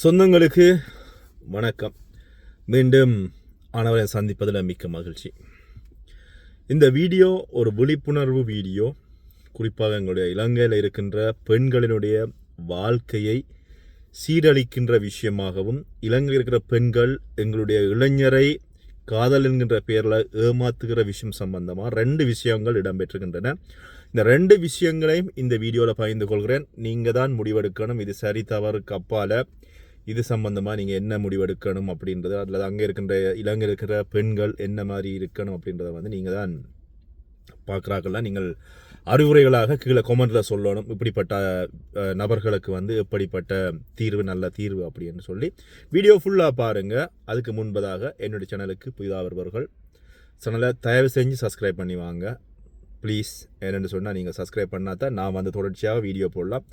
சொந்தங்களுக்கு வணக்கம். மீண்டும் ஆனவரை சந்திப்பதில் மிக்க மகிழ்ச்சி. இந்த வீடியோ ஒரு விழிப்புணர்வு வீடியோ. குறிப்பாக எங்களுடைய இலங்கையில் இருக்கின்ற பெண்களினுடைய வாழ்க்கையை சீரழிக்கின்ற விஷயமாகவும் இலங்கையில் இருக்கிற பெண்கள் எங்களுடைய இளைஞரை காதல் என்கின்ற பெயரில் ஏமாத்துகிற விஷயம் சம்பந்தமாக ரெண்டு விஷயங்கள் இடம்பெற்றுகின்றன இந்த ரெண்டு விஷயங்களையும் இந்த வீடியோவில் பகிர்ந்து கொள்கிறேன். நீங்கள் தான் முடிவெடுக்கணும். இது சரி தவறுக்கு அப்பால இது சம்பந்தமாக நீங்கள் என்ன முடிவெடுக்கணும் அப்படின்றது அதில் அங்கே இருக்கின்ற இலங்கை இருக்கிற பெண்கள் என்ன மாதிரி இருக்கணும் அப்படின்றத வந்து நீங்கள் தான் பார்க்குறாக்கள்லாம் நீங்கள் அறிவுரைகளாக கீழே கொமெண்டில் சொல்லணும். இப்படிப்பட்ட நபர்களுக்கு வந்து எப்படிப்பட்ட தீர்வு நல்ல தீர்வு அப்படின்னு சொல்லி வீடியோ ஃபுல்லாக பாருங்கள் அதுக்கு முன்பதாக என்னுடைய சேனலுக்கு புதிதாக வருபவர்கள் சேனலை தயவு செஞ்சு சப்ஸ்கிரைப் பண்ணி வாங்க. ப்ளீஸ் என்னென்னு சொன்னால் நீங்கள் சப்ஸ்கிரைப் பண்ணால் தான் நான் வந்து தொடர்ச்சியாக வீடியோ போடலாம்.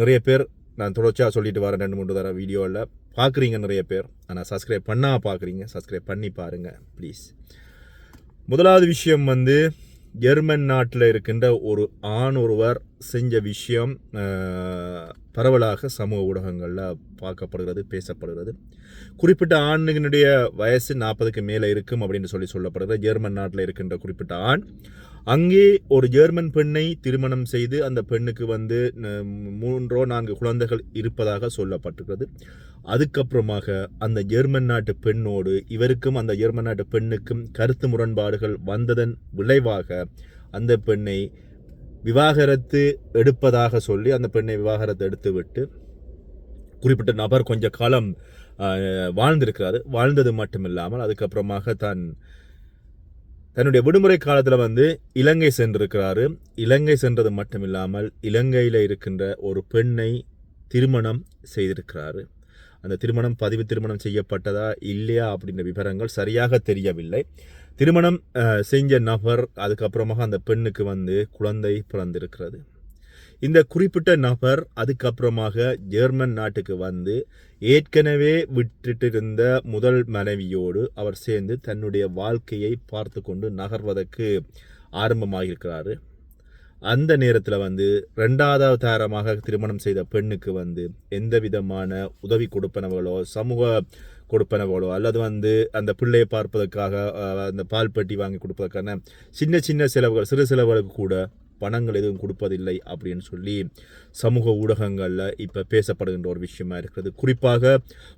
நிறைய பேர் நான் தொடர்ச்சியாக சொல்லிட்டு வரேன் ரெண்டு மூணு தடவை வீடியோவில் பார்க்குறீங்க நிறைய பேர். ஆனால் சப்ஸ்கிரைப் பண்ணால் பார்க்குறீங்க சப்ஸ்கிரைப் பண்ணி பாருங்கள் ப்ளீஸ் முதலாவது விஷயம் வந்து ஜெர்மன் நாட்டில் இருக்கின்ற ஒரு ஆண் ஒருவர் செஞ்ச விஷயம் பரவலாக சமூக ஊடகங்களில் பார்க்கப்படுகிறது பேசப்படுகிறது. குறிப்பிட்ட ஆணுடைய வயசு நாற்பதுக்கு மேலே இருக்கும் அப்படின்னு சொல்லி சொல்லப்படுகிறது ஜெர்மன் நாட்டில் இருக்கின்ற குறிப்பிட்ட ஆண் அங்கே ஒரு ஜெர்மன் பெண்ணை திருமணம் செய்து அந்த பெண்ணுக்கு வந்து மூன்றோ நான்கு குழந்தைகள் இருப்பதாக சொல்லப்பட்டிருக்கிறது. அதுக்கப்புறமாக அந்த ஜெர்மன் நாட்டு பெண்ணோடு இவருக்கும் அந்த ஜெர்மன் நாட்டு பெண்ணுக்கும் கருத்து முரண்பாடுகள் வந்ததன் விளைவாக அந்த பெண்ணை விவாகரத்து எடுப்பதாக சொல்லி அந்த பெண்ணை விவாகரத்து எடுத்துவிட்டு குறிப்பிட்ட நபர் கொஞ்ச காலம் வாழ்ந்திருக்கிறாரு. வாழ்ந்தது மட்டும் இல்லாமல் அதுக்கப்புறமாக தான் தன்னுடைய விடுமுறை காலத்தில் வந்து இலங்கை சென்றிருக்கிறாரு. இலங்கை சென்றது மட்டும் இல்லாமல் இலங்கையில் இருக்கின்ற ஒரு பெண்ணை திருமணம் செய்திருக்கிறாரு. அந்த திருமணம் பதிவு திருமணம் செய்யப்பட்டதா இல்லையா அப்படின்ற விவரங்கள் சரியாக தெரியவில்லை. திருமணம் செஞ்ச நபர் அதுக்கப்புறமாக அந்த பெண்ணுக்கு வந்து குழந்தை பிறந்திருக்கிறது. இந்த குறிப்பிட்ட நபர் அதுக்கப்புறமாக ஜெர்மன் நாட்டுக்கு வந்து ஏற்கனவே விட்டுட்டு இருந்த முதல் மனைவியோடு அவர் சேர்ந்து தன்னுடைய வாழ்க்கையை பார்த்து கொண்டு நகர்வதற்கு ஆரம்பமாகியிருக்கிறாரு. அந்த நேரத்தில் வந்து ரெண்டாவது தாரமாக திருமணம் செய்த பெண்ணுக்கு வந்து எந்த விதமான உதவி கொடுப்பனவர்களோ சமூக கொடுப்பனவர்களோ அல்லது வந்து அந்த பிள்ளையை பார்ப்பதற்காக அந்த பால் பெட்டி வாங்கி கொடுப்பதற்கான சின்ன சின்ன செலவுகள் சிறு செலவுகளுக்கு கூட பணங்கள் எதுவும் கொடுப்பதில்லை அப்படின்னு சொல்லி சமூக ஊடகங்களில் இப்போ பேசப்படுகின்ற ஒரு விஷயமா இருக்கிறது. குறிப்பாக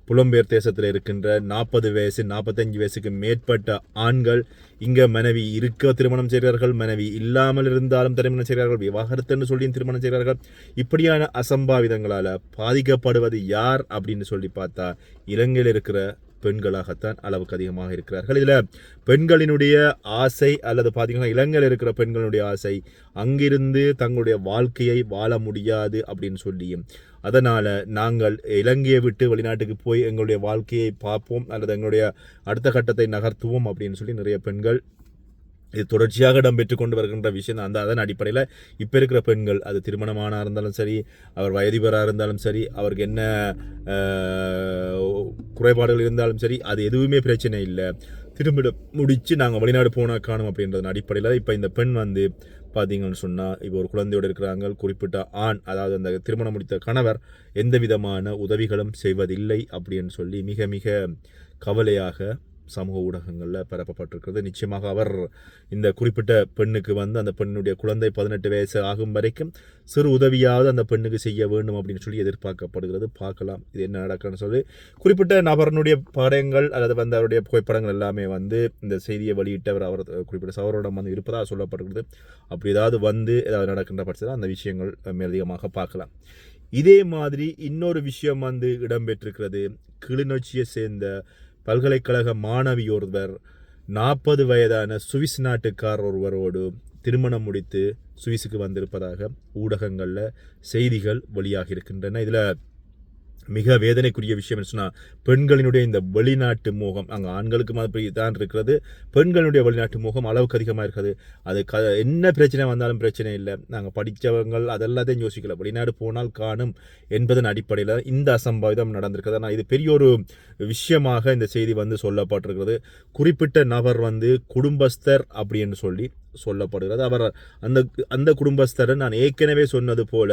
புலம்பெயர் தேசத்தில் இருக்கின்ற நாற்பது வயசு நாற்பத்தஞ்சு வயசுக்கு மேற்பட்ட ஆண்கள் இங்கே மனைவி இருக்க திருமணம் செய்கிறார்கள் மனைவி இல்லாமல் இருந்தாலும் திருமணம் செய்கிறார்கள் விவாகரத்துன்னு சொல்லியும் திருமணம் செய்கிறார்கள். இப்படியான அசம்பாவிதங்களால் பாதிக்கப்படுவது யார் அப்படின்னு சொல்லி பார்த்தா இலங்கையில் இருக்கிற பெண்களாகத்தான் அளவுக்கு அதிகமாக இருக்கிறார்கள். இதில் பெண்களினுடைய ஆசை அல்லது பார்த்தீங்கன்னா இலங்கையில் இருக்கிற பெண்களுடைய ஆசை அங்கிருந்து தங்களுடைய வாழ்க்கையை வாழ முடியாது அப்படின்னு சொல்லியும். அதனால் நாங்கள் இலங்கையை விட்டு வெளிநாட்டுக்கு போய் எங்களுடைய வாழ்க்கையை பார்ப்போம் அல்லது எங்களுடைய அடுத்த கட்டத்தை நகர்த்துவோம் அப்படின்னு சொல்லி நிறைய பெண்கள் இது தொடர்ச்சியாக இடம்பெற்று கொண்டு வருகின்ற விஷயம் அந்த அதன் அடிப்படையில் இப்போ இருக்கிற பெண்கள் அது திருமணமானா இருந்தாலும் சரி அவர் வயதிபராக இருந்தாலும் சரி அவருக்கு என்ன குறைபாடுகள் இருந்தாலும் சரி அது எதுவுமே பிரச்சனை இல்லை. திரும்ப முடித்து நாங்கள் வெளிநாடு போனால் காணும் அப்படின்றதன் அடிப்படையில் இப்போ இந்த பெண் வந்து பார்த்தீங்கன்னு சொன்னால் இப்போ ஒரு குழந்தையோடு இருக்கிறாங்க குறிப்பிட்ட ஆண் அதாவது அந்த திருமணம் முடித்த கணவர் எந்த விதமான உதவிகளும் செய்வதில்லை அப்படின்னு சொல்லி மிக மிக கவலையாக சமூக ஊடகங்களில் பரப்பப்பட்டிருக்கிறது. நிச்சயமாக அவர் இந்த குறிப்பிட்ட பெண்ணுக்கு வந்து அந்த பெண்ணுடைய குழந்தை பதினெட்டு வயசு ஆகும் வரைக்கும் சிறு உதவியாவது அந்த பெண்ணுக்கு செய்ய வேண்டும் அப்படின்னு சொல்லி எதிர்பார்க்கப்படுகிறது. பார்க்கலாம் இது என்ன நடக்குன்னு சொல்லி. குறிப்பிட்ட நபரனுடைய படங்கள் அல்லது வந்து அவருடைய புகைப்படங்கள் எல்லாமே வந்து இந்த செய்தியை வெளியிட்டவர் அவர் குறிப்பிட்ட சவரோடம் வந்து இருப்பதாக சொல்லப்படுகிறது அப்படி ஏதாவது வந்து ஏதாவது நடக்கின்ற பட்சத்தில் அந்த விஷயங்கள் மேலதிகமாக பார்க்கலாம். இதே மாதிரி இன்னொரு விஷயம் வந்து இடம்பெற்றிருக்கிறது. கிளிநொச்சியை சேர்ந்த பல்கலைக்கழக மாணவி ஒருவர் நாற்பது வயதான சுவிஸ் நாட்டுக்காரர் ஒருவரோடு திருமணம் முடித்து சுவிஸுக்கு வந்திருப்பதாக ஊடகங்களில் செய்திகள் வெளியாகி இருக்கின்றன இதில் மிக வேதனைக்குரிய விஷயம் சொன்னால் பெண்களினுடைய இந்த வெளிநாட்டு மோகம் அங்கே ஆண்களுக்கு மாதிரி தான் இருக்கிறது பெண்களுடைய வெளிநாட்டு மோகம் அளவுக்கு அதிகமாக இருக்குது. அது க என்ன பிரச்சனை வந்தாலும் பிரச்சனை இல்லை. நாங்கள் படித்தவங்கள் அதெல்லாத்தையும் யோசிக்கல. வெளிநாடு போனால் காணும் என்பதன் அடிப்படையில் இந்த அசம்பாவிதம் நடந்திருக்கிறது. ஆனால் இது பெரிய ஒரு விஷயமாக இந்த செய்தி வந்து சொல்லப்பட்டிருக்கிறது. குறிப்பிட்ட நபர் வந்து குடும்பஸ்தர் அப்படின்னு சொல்லி சொல்லப்படுகிறது. அவர் அந்த அந்த குடும்பஸ்தர் நான் ஏற்கனவே சொன்னது போல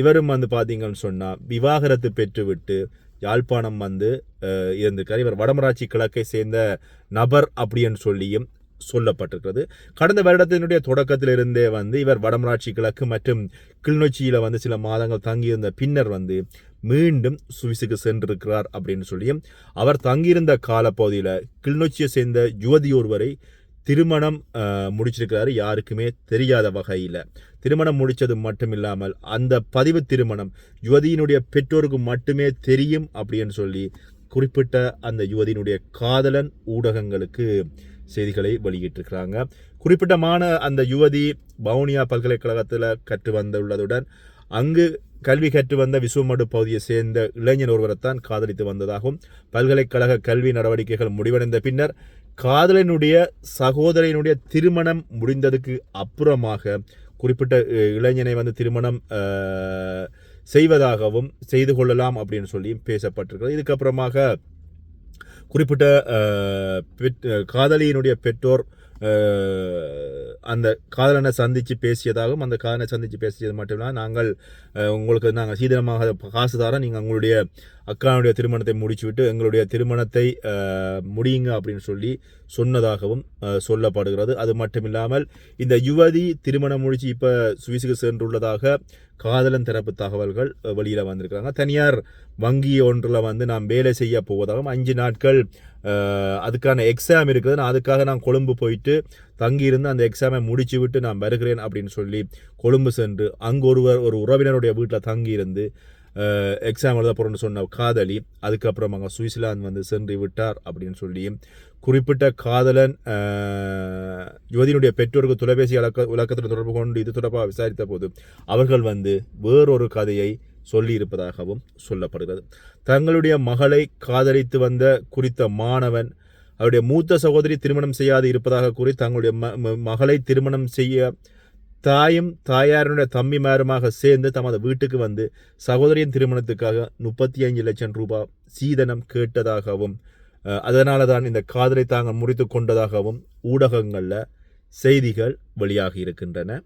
இவரும் வந்து பார்த்தீங்கன்னு சொன்னால் விவாகரத்து பெற்றுவிட்டு யாழ்ப்பாணம் வந்து இருந்திருக்கார் இவர் வடமராட்சி கிழக்கை சேர்ந்த நபர் அப்படின்னு சொல்லியும் சொல்லப்பட்டிருக்கிறது. கடந்த வருடத்தினுடைய தொடக்கத்திலிருந்தே வந்து இவர் வடமராட்சி கிழக்கு மற்றும் கிளிநொச்சியில் வந்து சில மாதங்கள் தங்கியிருந்த பின்னர் வந்து மீண்டும் சுவிஸுக்கு சென்றிருக்கிறார் அப்படின்னு சொல்லியும் அவர் தங்கியிருந்த காலப்பகுதியில் கிளிநொச்சியை சேர்ந்த யுவதி ஒருவரை திருமணம் முடிச்சிருக்கிறாரு யாருக்குமே தெரியாத வகையில். திருமணம் முடித்தது மட்டும் இல்லாமல் அந்த பதிவு திருமணம் யுவதியினுடைய பெற்றோருக்கு மட்டுமே தெரியும் அப்படின்னு சொல்லி குறிப்பிட்ட அந்த யுவதியினுடைய காதலன் ஊடகங்களுக்கு செய்திகளை வெளியிட்டிருக்கிறாங்க. குறிப்பிட்டமான அந்த யுவதி பவுனியா பல்கலைக்கழகத்தில் கற்று வந்துள்ளதுடன் அங்கு கல்வி கற்று வந்த விசுவமடு பகுதியை சேர்ந்த இளைஞர் ஒருவரைத்தான் காதலித்து வந்ததாகவும் பல்கலைக்கழக கல்வி நடவடிக்கைகள் முடிவடைந்த பின்னர் காதலனுடைய சகோதரனுடைய திருமணம் முடிந்ததுக்கு அப்புறமாக குறிப்பிட்ட இளைஞனை வந்து திருமணம் செய்வதாகவும் செய்து கொள்ளலாம் அப்படின்னு சொல்லியும் பேசப்பட்டிருக்கிறது. இதுக்கப்புறமாக குறிப்பிட்ட பெற்- காதலியினுடைய பெற்றோர் அந்த காதலனை சந்தித்து பேசியதாகவும் அந்த காதலனை சந்தித்து பேசியது மட்டும் இல்லாமல் நாங்கள் உங்களுக்கு நாங்கள் சீதனமாக காசு தரோம் நீங்கள் உங்களுடைய அக்கானுடைய திருமணத்தை முடிச்சுவிட்டு எங்களுடைய திருமணத்தை முடியுங்க அப்படின்னு சொல்லி சொன்னதாகவும் சொல்லப்படுகிறது. அது மட்டும் இல்லாமல் இந்த யுவதி திருமணம் முடிச்சு இப்போ சுவிஸுக்கு சென்றுள்ளதாக காதலன் தரப்பு தகவல்கள் வெளியில் வந்திருக்கிறாங்க. தனியார் வங்கி ஒன்றில் வந்து நான் வேலை செய்ய போவதாகவும் அஞ்சு நாட்கள் அதுக்கான எக்ஸாம் இருக்குது நான் அதுக்காக நான் கொழும்பு போயிட்டு தங்கியிருந்து அந்த எக்ஸாமை முடிச்சு விட்டு நான் வருகிறேன் அப்படின்னு சொல்லி கொழும்பு சென்று அங்கு ஒருவர் ஒரு உறவினருடைய வீட்டில் தங்கியிருந்து எக்ஸாம் எழுத போகிறோன்னு சொன்ன காதலி அதுக்கப்புறம் அங்கே சுவிட்சர்லாந்து வந்து சென்று விட்டார் அப்படின்னு சொல்லி குறிப்பிட்ட காதலன் யுவதியினுடைய பெற்றோருக்கு தொலைபேசி இலக்க விளக்கத்தில் தொடர்பு கொண்டு இது தொடர்பாக விசாரித்த போது அவர்கள் வந்து வேறொரு கதையை சொல்லியிருப்பதாகவும் சொல்லப்படுகிறது. தங்களுடைய மகளை காதலித்து வந்த குறித்த மாணவன் அவருடைய மூத்த சகோதரி திருமணம் செய்யாது இருப்பதாக கூறி தங்களுடைய ம- ம- மகளை திருமணம் செய்ய தாயும் தாயாருடைய தம்பிமாருமாக சேர்ந்து தமது வீட்டுக்கு வந்து சகோதரியின் திருமணத்துக்காக முப்பத்தி அஞ்சு லட்சம் ரூபாய் சீதனம் கேட்டதாகவும் அதனால தான் இந்த காதலை தாங்கள் முறித்து கொண்டதாகவும் ஊடகங்களில் செய்திகள் வெளியாகி இருக்கின்றன.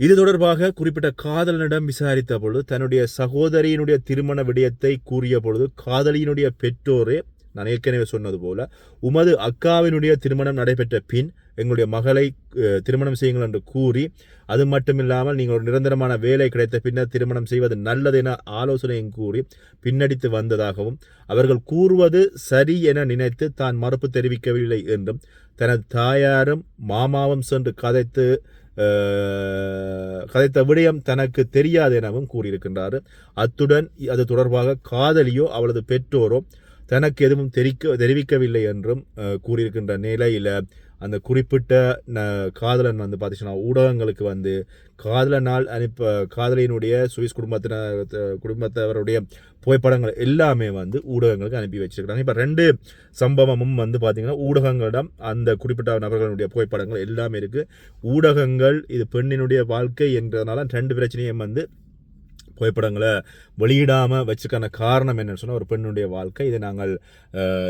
இது தொடர்பாக குறிப்பிட்ட காதலனிடம் விசாரித்த பொழுது தன்னுடைய சகோதரியினுடைய திருமண விடயத்தை கூறிய பொழுது காதலியினுடைய பெற்றோரே நான் ஏற்கனவே சொன்னது போல உமது அக்காவினுடைய திருமணம் நடைபெற்ற பின் எங்களுடைய மகளை திருமணம் செய்யுங்கள் என்று கூறி அது மட்டுமில்லாமல் நீங்கள் ஒரு நிரந்தரமான வேலை கிடைத்த பின்னர் திருமணம் செய்வது நல்லது என ஆலோசனையும் கூறி பின்னடித்து வந்ததாகவும் அவர்கள் கூறுவது சரி என நினைத்து தான் மறுப்பு தெரிவிக்கவில்லை என்றும் தனது தாயாரும் மாமாவும் சென்று கதைத்து கதைத்த விடயம் தனக்கு தெரியாது எனவும் கூறியிருக்கின்றார். அத்துடன் அது தொடர்பாக காதலியோ அவளது பெற்றோரோ தனக்கு எதுவும் தெரிக்க தெரிவிக்கவில்லை என்றும் கூறியிருக்கின்ற நிலையில் அந்த குறிப்பிட்ட ந- காதலன் வந்து பார்த்துச்சுன்னா ஊடகங்களுக்கு வந்து காதலனால் அனுப்ப காதலியினுடைய சுவிஸ் குடும்பத்தினர் குடும்பத்தவருடைய புகைப்படங்கள் எல்லாமே வந்து ஊடகங்களுக்கு அனுப்பி வச்சிருக்கிறாங்க. இப்போ ரெண்டு சம்பவமும் வந்து பார்த்திங்கன்னா ஊடகங்களிடம் அந்த குறிப்பிட்ட நபர்களுடைய புகைப்படங்கள் எல்லாமே இருக்குது ஊடகங்கள் இது பெண்ணினுடைய வாழ்க்கை என்றதுனால ரெண்டு பிரச்சனையும் வந்து புகைப்படங்களை வெளியிடாமல் வச்சுக்கான காரணம் என்னன்னு சொன்னால் ஒரு பெண்ணுடைய வாழ்க்கை. இதை நாங்கள்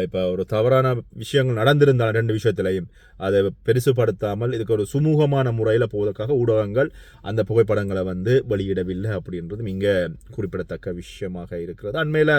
இப்போ ஒரு தவறான விஷயங்கள் நடந்திருந்தால் ரெண்டு விஷயத்திலையும் அதை பெருசுபடுத்தாமல் இதுக்கு ஒரு சுமூகமான முறையில் போவதற்காக ஊடகங்கள் அந்த புகைப்படங்களை வந்து வெளியிடவில்லை அப்படின்றதும் இங்கே குறிப்பிடத்தக்க விஷயமாக இருக்கிறது. அண்மையில்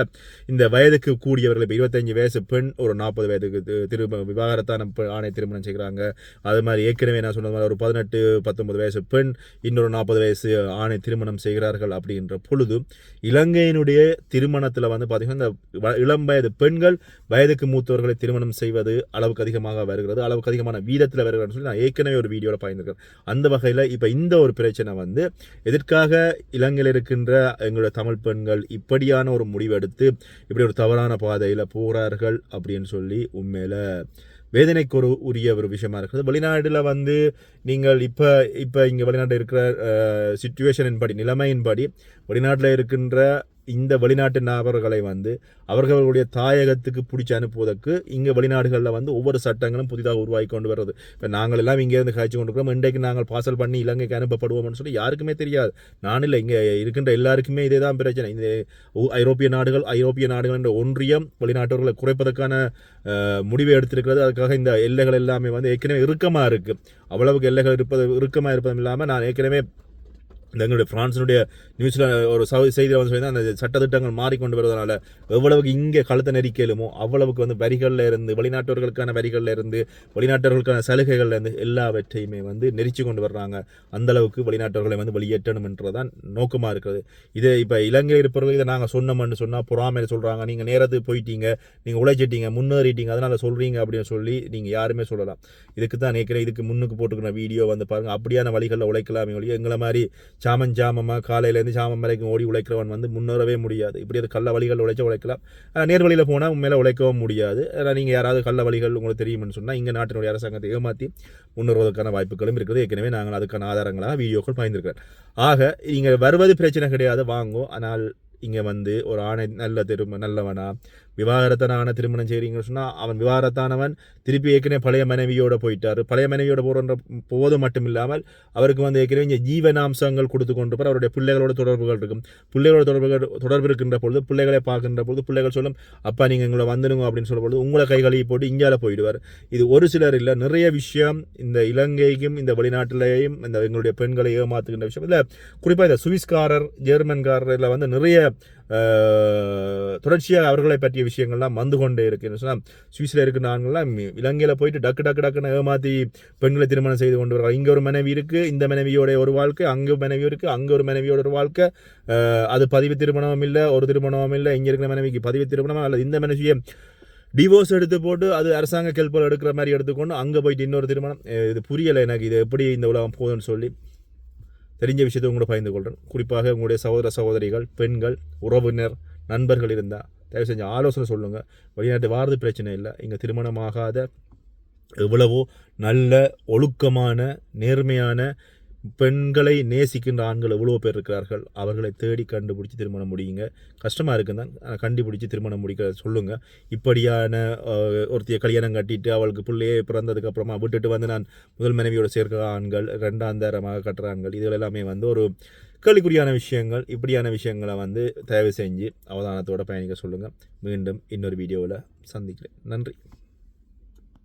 இந்த வயதுக்கு கூடியவர்கள் இப்போ இருபத்தஞ்சி வயசு பெண் ஒரு நாற்பது வயதுக்கு திரு திரும்ப விவாகரத்தான ஆணை திருமணம் செய்கிறாங்க. அது மாதிரி ஏற்கனவே நான் சொன்னது மாதிரி ஒரு பதினெட்டு பத்தொன்பது வயசு பெண் இன்னொரு நாற்பது வயசு ஆணை திருமணம் செய்கிறார்கள் அப்படின்ற பொழுது இலங்கையினுடைய திருமணத்தில் வந்து பார்த்திங்கன்னா இந்த வ- இளம் வயது பெண்கள் வயதுக்கு மூத்தவர்களை திருமணம் செய்வது அளவுக்கு அதிகமாக வருகிறது. அளவுக்கு அதிகமான வீதத்தில் வருகிறதுன்னு சொல்லி நான் ஏற்கனவே ஒரு வீடியோவில் பயந்துருக்கேன் அந்த வகையில் இப்போ இந்த ஒரு பிரச்சனை வந்து எதற்காக இலங்கையில் இருக்கின்ற எங்களுடைய தமிழ் பெண்கள் இப்படியான ஒரு முடிவெடுத்து இப்படி ஒரு தவறான பாதையில் போகிறார்கள் அப்படின்னு சொல்லி உண்மையில் வேதனைக்கு ஒரு உரிய ஒரு விஷயமா இருக்குது வெளிநாட்டில் வந்து நீங்கள் இப்போ இப்போ இங்கே வெளிநாட்டில் இருக்கிற சுச்சுவேஷனின் படி நிலைமையின்படி வெளிநாட்டில் இருக்கின்ற இந்த வெளிநாட்டு நபர்களை வந்து அவர்களுடைய தாயகத்துக்கு பிடிச்சி அனுப்புவதற்கு இங்கே வெளிநாடுகளில் வந்து ஒவ்வொரு சட்டங்களும் புதிதாக உருவாகி கொண்டு வர்றது இப்போ நாங்கள் எல்லாம் இங்கேருந்து காய்ச்சி கொண்டு இருக்கிறோம். இன்றைக்கு நாங்கள் பார்சல் பண்ணி இலங்கைக்கு அனுப்பப்படுவோம்னு சொல்லி யாருக்குமே தெரியாது. நான் இல்லை இங்கே இருக்கின்ற எல்லாருக்குமே இதே தான் பிரச்சனை. இந்த ஐரோப்பிய நாடுகள் ஐரோப்பிய நாடுகள் என்ற ஒன்றியம் வெளிநாட்டவர்களை குறைப்பதற்கான முடிவை எடுத்திருக்கிறது. அதுக்காக இந்த எல்லைகள் எல்லாமே வந்து ஏற்கனவே இறுக்கமாக இருக்குது அவ்வளவுக்கு எல்லைகள் இருப்பது இறுக்கமாக இருப்பதும் இல்லாமல் நான் ஏற்கனவே எங்களுடைய ஃப்ரான்ஸினுடைய நியூஸில் ஒரு சவு- செய்தியில் வந்து சொல்லி அந்த சட்டத்திட்டங்கள் மாறிக்கொண்டு வருவதனால எவ்வளவுக்கு இங்கே கழுத்த நெரிக்கலுமோ அவ்வளவுக்கு வந்து வரிகளில் இருந்து வெளிநாட்டவர்களுக்கான வரிகளில் இருந்து வெளிநாட்டவர்களுக்கான சலுகைகள்ல இருந்து எல்லாவற்றையுமே வந்து நெரிச்சு கொண்டு வர்றாங்க. அந்தளவுக்கு வெளிநாட்டவர்களை வந்து வெளியேற்றணும் என்றதான் நோக்கமாக இருக்கிறது. இது இப்போ இலங்கையில் இருப்பவர்கள் இதை நாங்கள் சொன்னோம்னு சொன்னால் பொறாமையில் சொல்கிறாங்க நீங்கள் நேரத்துக்கு போயிட்டீங்க நீங்கள் உழைச்சிட்டீங்க முன்னேறிட்டீங்க அதனால் சொல்கிறீங்க அப்படின்னு சொல்லி நீங்கள் யாருமே சொல்லலாம். இதுக்கு தான் நினைக்கிறேன் இதுக்கு முன்னுக்கு போட்டுக்கிற வீடியோ வந்து பாருங்கள் அப்படியான வழிகளில் உழைக்கலாமே ஒழிய எங்களை மாதிரி சாமன் ஜாமமாக காலையிலேருந்து சாமம் வரைக்கும் ஓடி உழைக்கிறவன் வந்து முன்னேறவே முடியாது. இப்படி அது கள்ள வழிகள் உழைச்சா உழைக்கலாம். நேர் வழியில் போனால் உண்மையில உழைக்கவும் முடியாது. ஆனால் நீங்கள் யாராவது கள்ள வழிகள் உங்களுக்கு தெரியும்னு சொன்னால் இங்கே நாட்டினுடைய அரசாங்கத்தை ஏமாற்றி முன்னேறுவதற்கான வாய்ப்புகளும் இருக்குது. ஏற்கனவே நாங்கள் அதுக்கான ஆதாரங்களாக வீடியோக்கள் பயந்துருக்கிறேன். ஆக இங்கே வருவது பிரச்சனை கிடையாது வாங்கும் ஆனால் இங்கே வந்து ஒரு ஆணை நல்ல திரும்ப நல்லவனா விவாகரத்தனான திருமணம் செய்கிறீங்கன்னு சொன்னால் அவன் விவாகரத்தானவன் திருப்பி ஏற்கனவே பழைய மனைவியோட போயிட்டார். பழைய மனைவியோட போகிற போவது மட்டும் இல்லாமல் அவருக்கு வந்து ஏற்கனவே இங்கே ஜீவனாம்சங்கள் கொடுத்து கொண்டு போகிற அவருடைய பிள்ளைகளோட தொடர்புகள் இருக்கும். பிள்ளைகளோட தொடர்புகள் தொடர்பு இருக்கின்ற பொழுது பிள்ளைகளை பார்க்கின்ற பொழுது பிள்ளைகள் சொல்லும் அப்பா நீங்கள் எங்களை வந்துடுங்க அப்படின்னு சொல்லும் பொழுது உங்களை கை கழுவி போட்டு இந்தியாவில் போயிடுவார். இது ஒரு சிலர் இல்லை நிறைய விஷயம் இந்த இலங்கைக்கும் இந்த வெளிநாட்டிலேயும் இந்த எங்களுடைய பெண்களை ஏமாத்துகின்ற விஷயம். இல்லை குறிப்பாக இந்த சுவிஸ்காரர் ஜெர்மன்காரரில் வந்து நிறைய தொடர்ச்சியாக அவர்களை பற்றிய விஷயங்கள்லாம் வந்து கொண்டே இருக்குன்னு சொன்னால் சுவிஸில் இருக்கிற நாங்கள்லாம் இலங்கையில் போயிட்டு டக்கு டக்கு டக்குன்னு ஏமாற்றி பெண்களை திருமணம் செய்து கொண்டு வர்றாங்க. இங்கே ஒரு மனைவி இருக்குது இந்த மனைவியோட ஒரு வாழ்க்கை அங்கே மனைவி இருக்குது அங்கே ஒரு மனைவியோட ஒரு வாழ்க்கை. அது பதிவு திருமணமும் இல்லை ஒரு திருமணமும் இல்லை இங்கே இருக்கிற மனைவிக்கு பதிவு திருமணம்? அல்லது இந்த மனைவியை டிவோர்ஸ் எடுத்து போட்டு அது அரசாங்க கெல்பல் எடுக்கிற மாதிரி எடுத்துக்கொண்டு அங்கே போயிட்டு இன்னொரு திருமணம். இது புரியலை எனக்கு இது எப்படி இந்த உலகம் போகுதுன்னு சொல்லி. தெரிஞ்ச விஷயத்தை உங்களோட பகிர்ந்து கொள்கிறேன் குறிப்பாக உங்களுடைய சகோதர சகோதரிகள் பெண்கள் உறவினர் நண்பர்கள் இருந்தால் தயவு செஞ்சு ஆலோசனை சொல்லுங்கள் வெளிநாட்டு வாரது பிரச்சனை இல்லை. இங்கே திருமணமாகாத எவ்வளவோ நல்ல ஒழுக்கமான நேர்மையான பெண்களை நேசிக்கின்ற ஆண்கள் எவ்வளோ பேர் இருக்கிறார்கள். அவர்களை தேடி கண்டுபிடிச்சி திருமணம் முடியுங்க. கஷ்டமாக இருக்குன்னு தான் கண்டுபிடிச்சி திருமணம் முடிக்க சொல்லுங்கள் இப்படியான ஒருத்திய கல்யாணம் கட்டிட்டு அவளுக்கு பிள்ளையே பிறந்ததுக்கப்புறமா விட்டுட்டு வந்து நான் முதல் மனைவியோட சேர்க்கிற ஆண்கள் ரெண்டாம் தரமாக கட்டுற ஆண்கள் இதுகள் எல்லாமே வந்து ஒரு கேள்விக்குறியான விஷயங்கள். இப்படியான விஷயங்களை வந்து தயவு செஞ்சு அவதானத்தோடு பயணிக்க சொல்லுங்கள் மீண்டும் இன்னொரு வீடியோவில் சந்திக்கிறேன். நன்றி.